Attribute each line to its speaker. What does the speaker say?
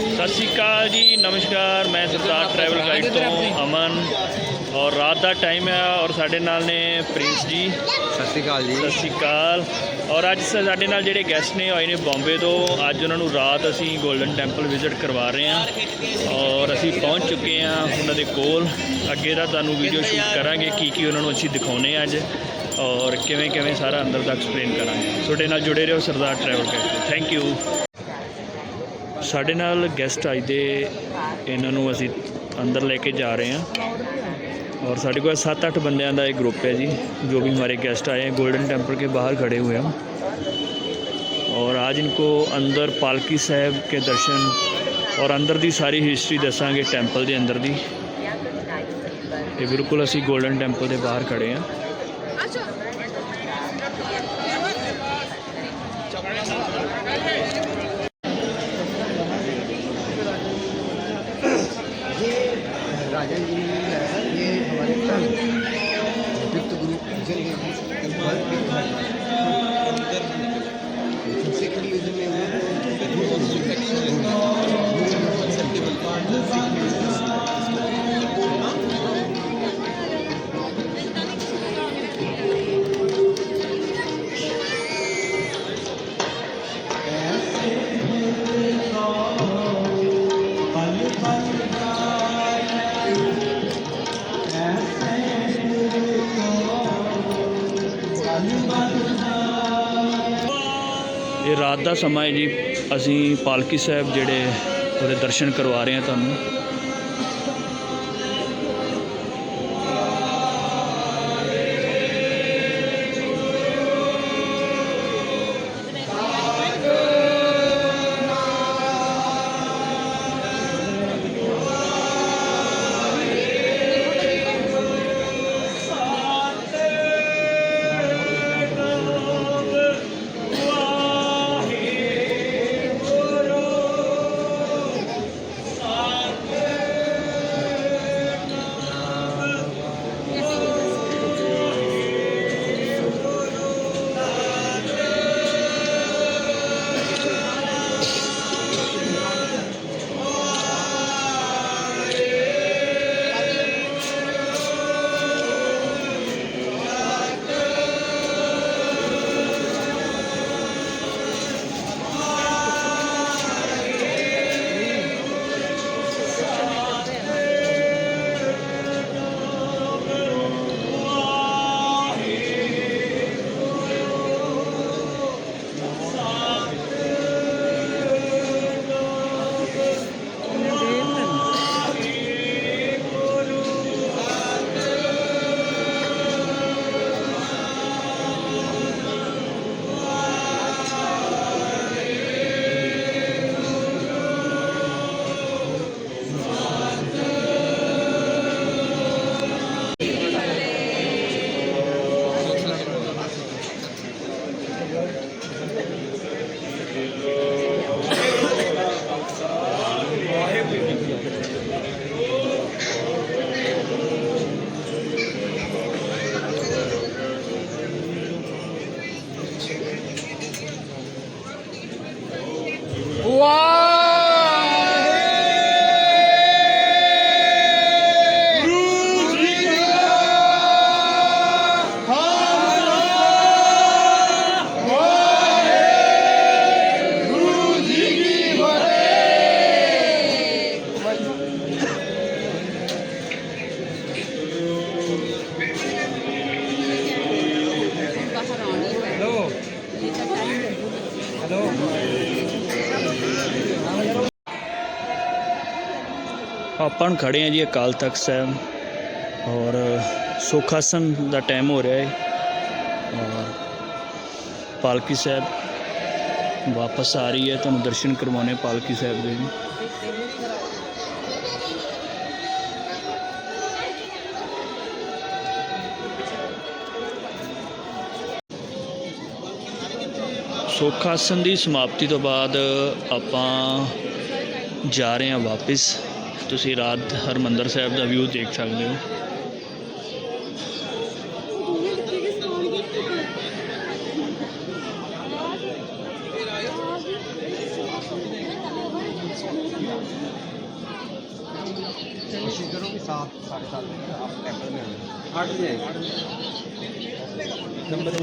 Speaker 1: ਸਤਿ ਸ਼੍ਰੀ ਅਕਾਲ ਜੀ ਨਮਸਕਾਰ। ਮੈਂ ਸਰਦਾਰ ਟਰੈਵਲ ਗਾਈਡ ਤੋਂ ਅਮਨ ਔਰ ਰਾਤ ਦਾ ਟਾਈਮ ਹੈ ਔਰ ਸਾਡੇ ਨਾਲ ਨੇ ਪ੍ਰਿੰਸ ਜੀ।
Speaker 2: ਸਤਿ ਸ਼੍ਰੀ ਅਕਾਲ ਜੀ।
Speaker 1: ਸਤਿ ਸ਼੍ਰੀ ਅਕਾਲ। ਔਰ ਅੱਜ ਸਾਡੇ ਨਾਲ ਜਿਹੜੇ ਗੈਸਟ ਨੇ ਆਏ ਨੇ ਬੰਬੇ ਤੋਂ। ਅੱਜ ਉਹਨਾਂ ਨੂੰ ਰਾਤ ਅਸੀਂ 골ਡਨ ਟੈਂਪਲ ਵਿਜ਼ਿਟ ਕਰਵਾ ਰਹੇ ਹਾਂ। ਔਰ ਅਸੀਂ ਪਹੁੰਚ ਚੁੱਕੇ ਹਾਂ ਉਹਨਾਂ ਦੇ ਕੋਲ। ਅੱਗੇ ਦਾ ਤੁਹਾਨੂੰ ਵੀਡੀਓ ਸ਼ੂਟ ਕਰਾਂਗੇ ਕੀ ਕੀ ਉਹਨਾਂ ਨੂੰ ਅਸੀਂ ਦਿਖਾਉਨੇ ਆ ਅੱਜ। ਔਰ ਕਿਵੇਂ ਕਿਵੇਂ ਸਾਰਾ ਅੰਦਰ ਦਾ ਐਕਸਪਲੇਨ ਕਰਾਂਗੇ। ਤੁਹਾਡੇ ਨਾਲ ਜੁੜੇ ਰਹੋ Sardar travel guide thank you ਸਾਡੇ ਨਾਲ ਗੈਸਟ ਆਏ ਦੇ ਇਹਨਾਂ ਨੂੰ ਅਸੀਂ ਅੰਦਰ ਲੈ ਕੇ ਜਾ ਰਹੇ ਹਾਂ और साढ़े को सात आठ बंदियां का एक ग्रुप है जी जो भी हमारे गेस्ट आए हैं गोल्डन टेम्पल के बाहर खड़े हुए हम और आज इनको अंदर पालकी साहब के दर्शन और अंदर दी सारी हिस्ट्री दसांगे टैंपल के अंदर दी ये बिल्कुल असी गोल्डन टैंपल के बाहर खड़े हैं
Speaker 2: Hanya.
Speaker 1: ਇਹ ਰਾਤ ਦਾ ਸਮਾਂ ਹੈ ਜੀ। ਅਸੀਂ ਪਾਲਕੀ ਸਾਹਿਬ ਜਿਹੜੇ ਉਹਦੇ ਦਰਸ਼ਨ ਕਰਵਾ ਰਹੇ ਹਾਂ ਤੁਹਾਨੂੰ। ਆਪਾਂ ਹੁਣ ਖੜੇ ਹਾਂ ਜੀ ਅਕਾਲ ਤਖਤ ਸਾਹਿਬ। ਔਰ ਸੁਖਾਸਨ ਦਾ ਟਾਈਮ ਹੋ ਰਿਹਾ ਹੈ। ਔਰ ਪਾਲਕੀ ਸਾਹਿਬ ਵਾਪਸ ਆ ਰਹੀ ਹੈ। ਤੁਹਾਨੂੰ ਦਰਸ਼ਨ ਕਰਵਾਉਣੇ ਪਾਲਕੀ ਸਾਹਿਬ ਦੇ ਜੀ। ਸੁਖਾਸਨ ਦੀ ਸਮਾਪਤੀ ਤੋਂ ਬਾਅਦ ਆਪਾਂ ਜਾ ਰਹੇ ਹਾਂ ਵਾਪਸ। ਤੁਸੀਂ ਰਾਤ ਹਰਮੰਦਰ ਸਾਹਿਬ ਦਾ ਵਿਊ ਦੇਖ ਸਕਦੇ ਹੋ
Speaker 3: Thank you.
Speaker 2: कोशिश करो कि सात साढ़े सात बजे आप टेम्पल में आना आठ बजे नंबर